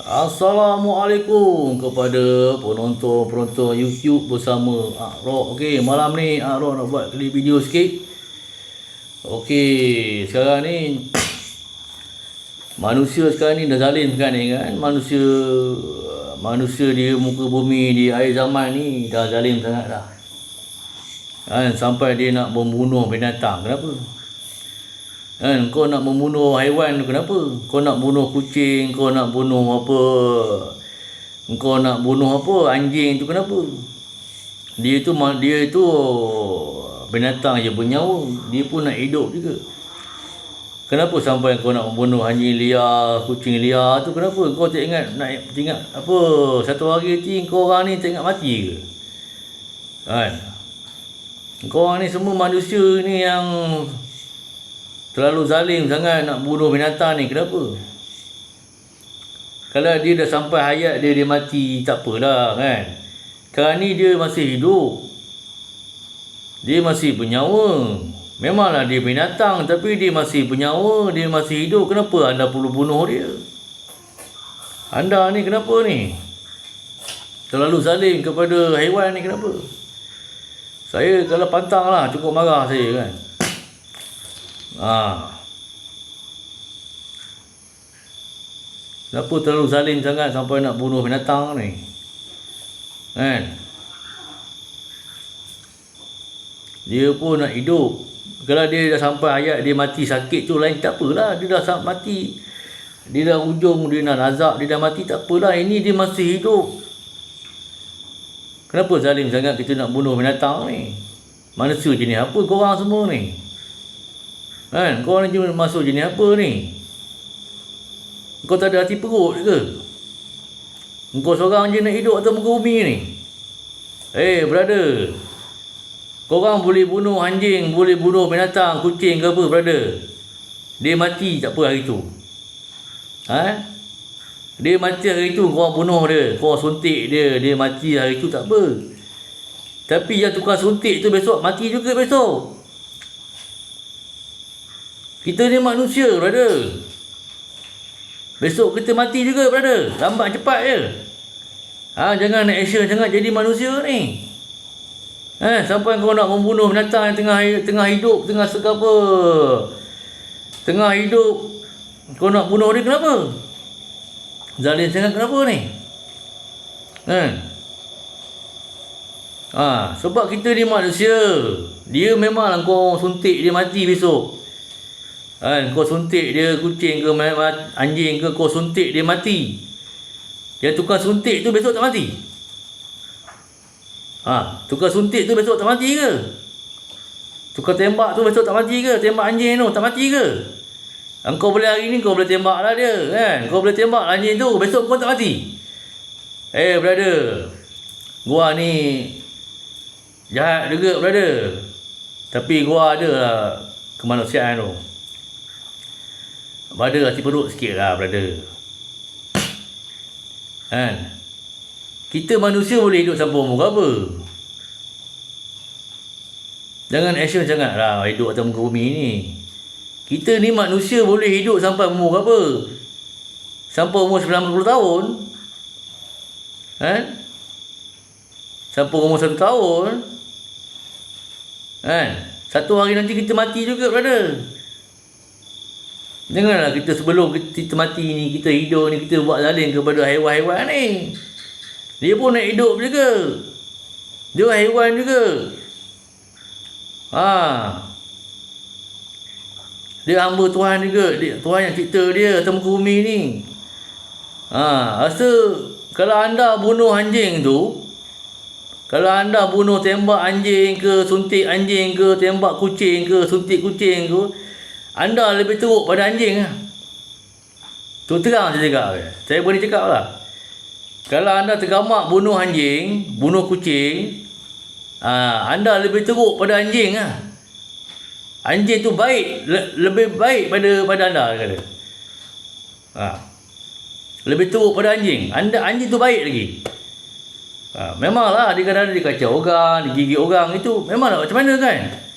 Assalamualaikum kepada penonton-penonton YouTube bersama Ak Rock. Okey, malam ni Ak Rock nak buat klip video sikit. Okey, sekarang ni manusia sekarang ni dah zalim sekarang ni kan. Manusia manusia di muka bumi di akhir zaman ni dah zalim sangat dah. Kan sampai dia nak membunuh binatang. Kenapa? Kan kau nak membunuh haiwan kenapa? Kau nak bunuh kucing, kau nak bunuh apa? Kau nak bunuh apa? Anjing tu kenapa? Dia tu dia tu binatang je bernyawa, dia pun nak hidup juga. Kenapa sampai kau nak membunuh anjing liar, kucing liar tu kenapa? Kau tak ingat nak ingat apa? Satu hari nanti kau orang ni tak ingat mati ke? Kan? Kau orang ni semua manusia ni yang terlalu zalim sangat nak bunuh binatang ni. Kenapa? Kalau dia dah sampai hayat dia dia mati tak apalah kan? Sekarang ni dia masih hidup. Dia masih bernyawa. Memanglah dia binatang tapi dia masih bernyawa dia masih hidup. Kenapa anda perlu bunuh dia? Anda ni kenapa ni? Terlalu zalim kepada haiwan ni kenapa? Saya kalau pantang lah cukup marah saya kan. Kenapa terlalu zalim sangat sampai nak bunuh binatang ni? Kan? Dia pun nak hidup. Kalau dia dah sampai ayat dia mati sakit tu lain tak apalah. Dia dah mati. Dia dah ujung, dia nak nazak, dia dah mati tak apalah. Ini dia masih hidup. Kenapa zalim sangat kita nak bunuh binatang ni? Manusia jenis apa korang semua ni? Kan? Kau ni masuk jenis apa ni? Kau tak ada hati perut ke? Kau seorang je nak hidup atas muka bumi ni? Eh, hey, brother. Korang boleh bunuh anjing, boleh bunuh binatang, kucing ke apa, brother? Dia mati tak apa hari tu. Ha? Dia mati hari tu, kau bunuh dia. Kau suntik dia, dia mati hari tu tak apa. Tapi yang tukar suntik tu besok mati juga besok. Kita ni manusia, brother. Besok kita mati juga, brother. Lambat cepat je. Ha, jangan nak action jangan jadi manusia ni. Ha, sampai kau nak membunuh binatang yang tengah tengah hidup, tengah segapa. Tengah hidup. Kau nak bunuh dia kenapa? Zalim sangat kenapa ni? Kan? Ha, sebab kita ni manusia. Dia memanglah kau suntik dia mati besok. Kan kau suntik dia kucing ke anjing ke kau suntik dia mati. Yang tukar suntik tu besok tak mati. Ha, tukar suntik tu besok tak mati ke? Tukar tembak tu besok tak mati ke? Tembak anjing tu tak mati ke? Kau boleh hari ni kau boleh tembak lah dia kan? Kau boleh tembak anjing tu besok kau tak mati. Eh hey, brother. Gua ni jahat juga brother. Tapi gua ada lah kemanusiaan tu. Pada hati perut sikit lah brother. Kan? Kita manusia boleh hidup sampai umur apa Jangan action sangat lah hidup atas muka bumi ni. Kita ni manusia boleh hidup sampai umur apa Sampai umur 90 tahun. Kan? Sampai umur 1 tahun. Kan? Satu hari nanti kita mati juga brother Janganlah kita sebelum kita mati ni, kita hidup ni, kita buat zalim kepada haiwan-haiwan ni. Dia pun nak hidup juga. Dia haiwan juga. Ha. Dia hamba Tuhan juga. Dia, Tuhan yang cipta dia atas muka bumi ni. Ha. Rasa kalau anda bunuh anjing tu, kalau anda bunuh tembak anjing ke, suntik anjing ke, tembak kucing ke, suntik kucing ke, anda lebih teruk pada anjing lah. Tu terang saya cakap. Saya boleh cakap lah. Kalau anda tergamak bunuh anjing, bunuh kucing, aa, anda lebih teruk pada anjing lah. Anjing tu baik, le- lebih baik pada pada anda kata. Ha. Lebih teruk pada anjing. Anda anjing tu baik lagi. Ha, memanglah dia kadang-kadang dia kacau orang, dia gigit orang itu memanglah macam mana kan?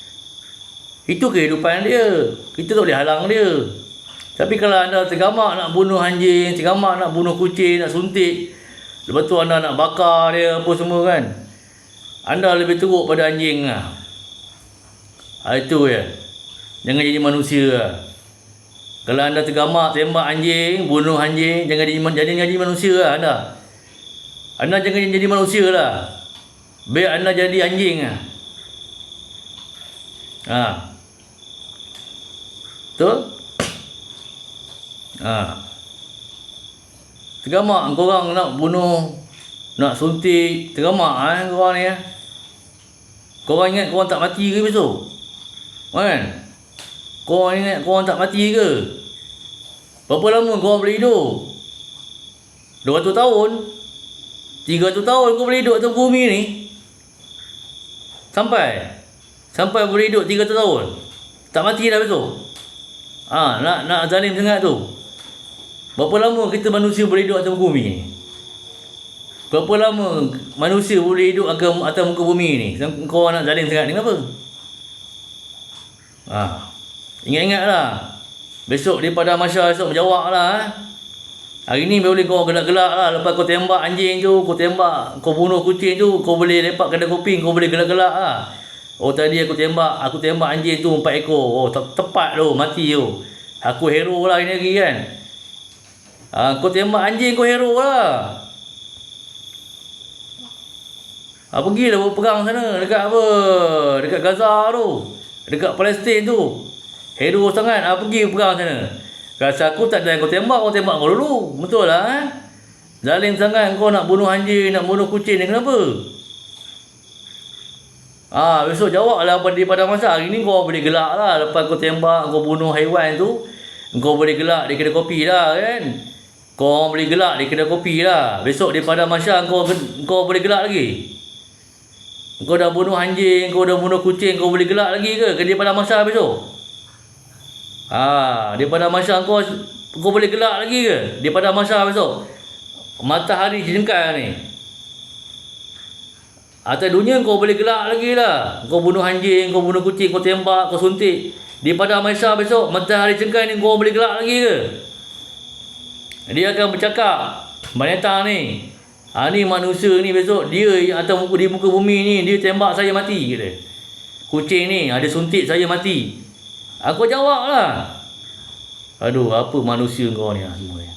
Itu kehidupan dia. Kita tak boleh halang dia. Tapi kalau anda tergamak nak bunuh anjing, tergamak nak bunuh kucing, nak suntik, lepas tu anda nak bakar dia apa semua kan. Anda lebih teruk pada anjing lah. Ha, itu ya. Jangan jadi manusia lah. Kalau anda tergamak tembak anjing, bunuh anjing, jangan jadi, jangan jadi manusia lah anda. Anda jangan jadi manusia lah. Biar anda jadi anjing lah. Ha. Betul? Ha. Tergamak korang nak bunuh, nak suntik, tergamak eh korang ni eh. Korang ingat korang tak mati ke besok? Kan? Korang ingat korang tak mati ke? Berapa lama korang boleh hidup? 200 tahun? 300 tahun kau boleh hidup atas bumi ni? Sampai? Sampai boleh hidup 300 tahun? Tak mati dah besok? Ha, nak nak zalim sangat tu. Berapa lama kita manusia boleh hidup atas bumi ni? Berapa lama manusia boleh hidup atas muka bumi ni? Kau nak zalim sangat ni kenapa? Ha. Ingat-ingatlah. Besok di pada masa esok berjawab lah. Eh. Hari ni boleh kau gelak-gelak lah. Lepas kau tembak anjing tu, kau tembak, kau bunuh kucing tu, kau boleh lepak kedai kopi, kau boleh gelak-gelak lah. Oh tadi aku tembak, aku tembak anjing tu empat ekor. Oh tepat tu, mati tu. Aku hero lah ini lagi kan. Ha, kau tembak anjing kau hero lah. Ha, pergilah buat perang sana. Dekat apa? Dekat Gaza tu. Dekat Palestin tu. Hero sangat. Ha, pergi perang sana. Rasa aku tak ada yang kau tembak, kau tembak kau dulu. Betul lah. Eh? Zalim sangat kau nak bunuh anjing, nak bunuh kucing ni. Kenapa? Ah, ha, besok jawab lah pada, pada masa. Hari ni kau boleh gelak lah. Lepas kau tembak, kau bunuh haiwan tu. Kau boleh gelak di kedai kopi lah kan. Kau boleh gelak di kedai kopi lah. Besok di pada masa kau kau boleh gelak lagi. Kau dah bunuh anjing, kau dah bunuh kucing, kau boleh gelak lagi ke? Ke di pada masa besok? Ha, di pada masa kau kau boleh gelak lagi ke? Di pada masa besok. Matahari jengkal ni. Atas dunia kau boleh gelak lagi lah. Kau bunuh anjing, kau bunuh kucing, kau tembak, kau suntik. Di pada masa besok, matahari jengkal ni kau boleh gelak lagi ke? Dia akan bercakap Maneta ni ha, ni manusia ni besok Dia atau muka, di muka bumi ni Dia tembak saya mati kata. Kucing ni ada suntik saya mati Aku jawab lah Aduh apa manusia kau ni semua ni